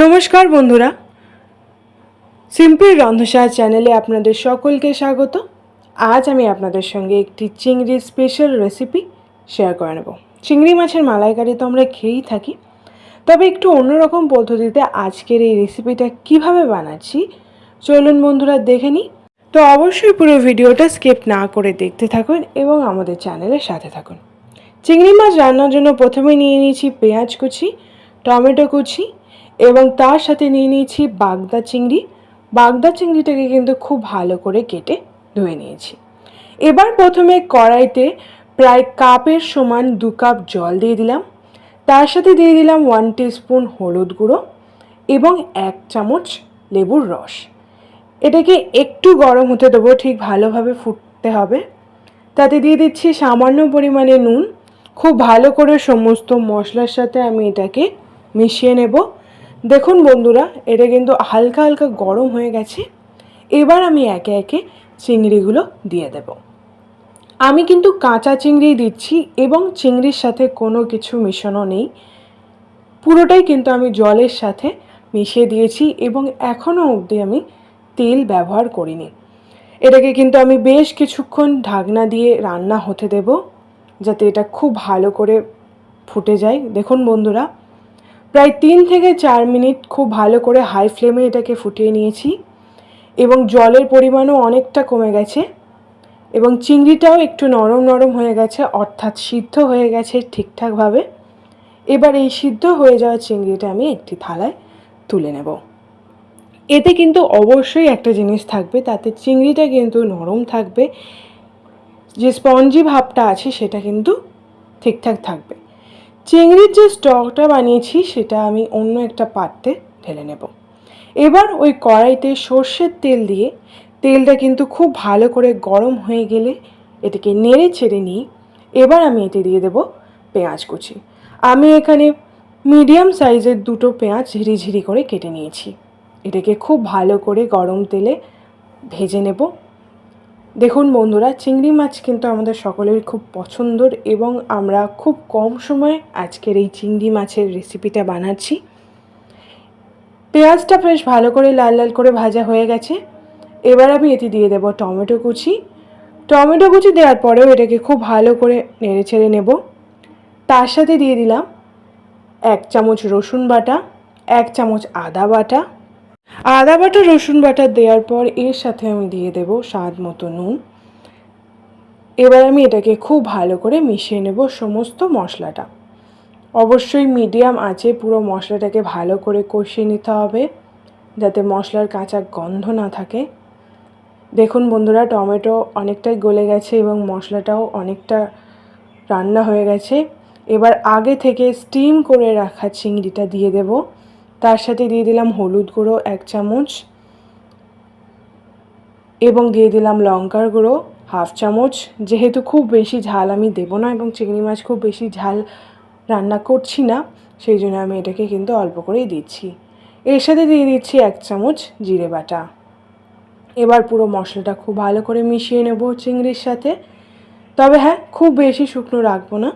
নমস্কার বন্ধুরা। সিম্পল রন্ধসার চ্যানেলে আপনাদের সকলকে স্বাগত। আজ আমি আপনাদের সঙ্গে একটি চিংড়ির স্পেশাল রেসিপি শেয়ার করে নেব। চিংড়ি মাছের মালাইকারি তো আমরা খেয়েই থাকি। তবে একটু অন্যরকম পদ্ধতিতে আজকের এই রেসিপিটা কীভাবে বানাচ্ছি, চলুন বন্ধুরা দেখে নিই। তো অবশ্যই পুরো ভিডিওটা স্কিপ না করে দেখতে থাকুন এবং আমাদের চ্যানেলের সাথে থাকুন। চিংড়ি মাছ রান্নার জন্য প্রথমে নিয়ে নিয়েছি পেঁয়াজ কুচি, টমেটো কুচি এবং তার সাথে নিয়ে নিয়েছি বাগদা চিংড়ি। বাগদা চিংড়িটাকে কিন্তু খুব ভালো করে কেটে ধুয়ে নিয়েছি। এবার প্রথমে কড়াইতে প্রায় কাপের সমান দু কাপ জল দিয়ে দিলাম। তার সাথে দিয়ে দিলাম ওয়ান স্পুন হলুদ গুঁড়ো এবং এক চামচ লেবুর রস। এটাকে একটু গরম হতে দেবো, ঠিক ভালোভাবে ফুটতে হবে। তাতে দিয়ে দিচ্ছি সামান্য পরিমাণে নুন। খুব ভালো করে সমস্ত মশলার সাথে আমি এটাকে মিশিয়ে নেব। দেখুন বন্ধুরা, এটা কিন্তু হালকা হালকা গরম হয়ে গেছে। এবার আমি একে একে চিংড়িগুলো দিয়ে দেব। আমি কিন্তু কাঁচা চিংড়ি দিচ্ছি এবং চিংড়ির সাথে কোনো কিছু মিশানো নেই। পুরোটাই কিন্তু আমি জলের সাথে মিশিয়ে দিয়েছি এবং এখনও অবধি আমি তেল ব্যবহার করিনি। এটাকে কিন্তু আমি বেশ কিছুক্ষণ ঢাকনা দিয়ে রান্না হতে দেব, যাতে এটা খুব ভালো করে ফুটে যায়। দেখুন বন্ধুরা প্রায় তিন থেকে চার মিনিট খুব ভালো করে হাই ফ্লেমে এটাকে ফুটিয়ে নিয়েছি এবং জলের পরিমাণও অনেকটা কমে গেছে এবং চিংড়িটাও একটু নরম নরম হয়ে গেছে, অর্থাৎ সিদ্ধ হয়ে গেছে ঠিকঠাকভাবে। এবার এই সিদ্ধ হয়ে যাওয়া চিংড়িটা আমি একটি থালায় তুলে নেব। এতে কিন্তু অবশ্যই একটা জিনিস থাকবে, তাতে চিংড়িটা কিন্তু নরম থাকবে, যে স্পঞ্জি ভাবটা আছে সেটা কিন্তু ঠিকঠাক থাকবে। চিংড়ির যে স্টকটা বানিয়েছি সেটা আমি অন্য একটা পাত্রে ঢেলে নেব। এবার ওই কড়াইতে সর্ষের তেল দিয়ে, তেলটা কিন্তু খুব ভালো করে গরম হয়ে গেলে এটাকে নেড়ে ছেড়ে নিই এবার আমি এতে দিয়ে দেব পেঁয়াজ কুচি। আমি এখানে মিডিয়াম সাইজের দুটো পেঁয়াজ ঝিরিঝিরি করে কেটে নিয়েছি। এটাকে খুব ভালো করে গরম তেলে ভেজে নেব। দেখুন বন্ধুরা, চিংড়ি মাছ কিন্তু আমাদের সকলের খুব পছন্দর এবং আমরা খুব কম সময়ে আজকের এই চিংড়ি মাছের রেসিপিটা বানাচ্ছি। পেঁয়াজটা বেশ ভালো করে লাল লাল করে ভাজা হয়ে গেছে। এবার আমি এটি দিয়ে দেবো টমেটো কুচি। টমেটো কুচি দেওয়ার পরেও এটাকে খুব ভালো করে নেড়ে ছেড়ে নেব। তার সাথে দিয়ে দিলাম এক চামচ রসুন বাটা, এক চামচ আদা বাটা আদা বাটা, রসুন বাটা দেওয়ার পর এর সাথে আমি দিয়ে দেব স্বাদ মতো নুন। এবার আমি এটাকে খুব ভালো করে মিশিয়ে নেব সমস্ত মশলাটা। অবশ্যই মিডিয়াম আছে পুরো মশলাটাকে ভালো করে কষিয়ে নিতে হবে, যাতে মশলার কাঁচা গন্ধ না থাকে। দেখুন বন্ধুরা, টমেটো অনেকটাই গলে গেছে এবং মশলাটাও অনেকটা রান্না হয়ে গেছে। এবার আগে থেকে স্টিম করে রাখা চিংড়িটা দিয়ে দেব। তার সাথে দিয়ে দিলাম হলুদ গুঁড়ো এক চামচ এবং দিয়ে দিলাম লঙ্কার গুঁড়ো হাফ চামচ। যেহেতু খুব বেশি ঝাল আমি দেবো না এবং চিংড়ি মাছ খুব বেশি ঝাল রান্না করছি না, সেই জন্য আমি এটাকে কিন্তু অল্প করেই দিচ্ছি। এর সাথে দিয়ে দিচ্ছি এক চামচ জিরে বাটা। এবার পুরো মশলাটা খুব ভালো করে মিশিয়ে নেব চিংড়ির সাথে। তবে হ্যাঁ খুব বেশি শুকনো রাখব না।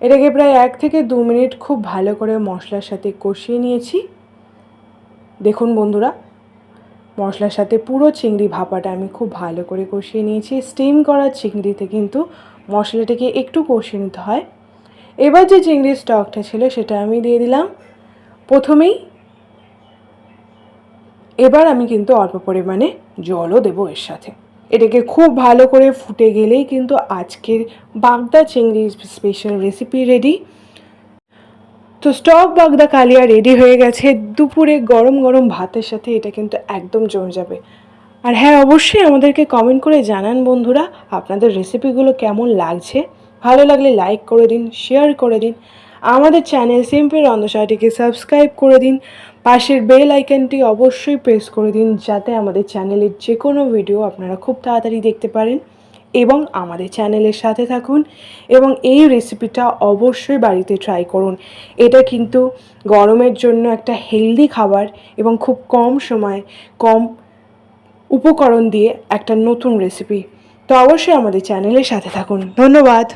এটাকে প্রায় এক থেকে দু মিনিট খুব ভালো করে মশলার সাথে কষিয়ে নিয়েছি। দেখুন বন্ধুরা, মশলার সাথে পুরো চিংড়ি ভাপাটা আমি খুব ভালো করে কষিয়ে নিয়েছি। স্টিম করা চিংড়িতে কিন্তু মশলাটাকে একটু কষিয়ে নিতে হয়। এবার যে চিংড়ির স্টকটা ছিল সেটা আমি দিয়ে দিলাম। প্রথমেই এবার আমি কিন্তু অল্প পরিমাণে জলও দেবো এর সাথে। এটাকে খুব ভালো করে ফুটে গেলেই কিন্তু আজকের বাগদা চিংড়ি স্পেশাল রেসিপি রেডি। তো স্টক বাগদা কালিয়া রেডি হয়ে গেছে। দুপুরে গরম গরম ভাতের সাথে এটা কিন্তু একদম জমে যাবে। আর হ্যাঁ অবশ্যই আমাদেরকে কমেন্ট করে জানান বন্ধুরা, আপনাদের রেসিপিগুলো কেমন লাগছে? ভালো লাগলে লাইক করে দিন শেয়ার করে দিন। আমাদের চ্যানেল সিম্পের রন্ধসাটিকে সাবস্ক্রাইব করে দিন। পাশের বেল আইকনটি অবশ্যই প্রেস করে দিন, যাতে আমাদের চ্যানেলের যে কোনো ভিডিও আপনারা খুব তাড়াতাড়ি দেখতে পারেন। এবং আমাদের চ্যানেলের সাথে থাকুন এবং এই রেসিপিটা অবশ্যই বাড়িতে ট্রাই করুন। এটা কিন্তু গরমের জন্য একটা হেলদি খাবার এবং খুব কম সময়, কম উপকরণ দিয়ে একটা নতুন রেসিপি তো অবশ্যই আমাদের চ্যানেলের সাথে থাকুন। ধন্যবাদ।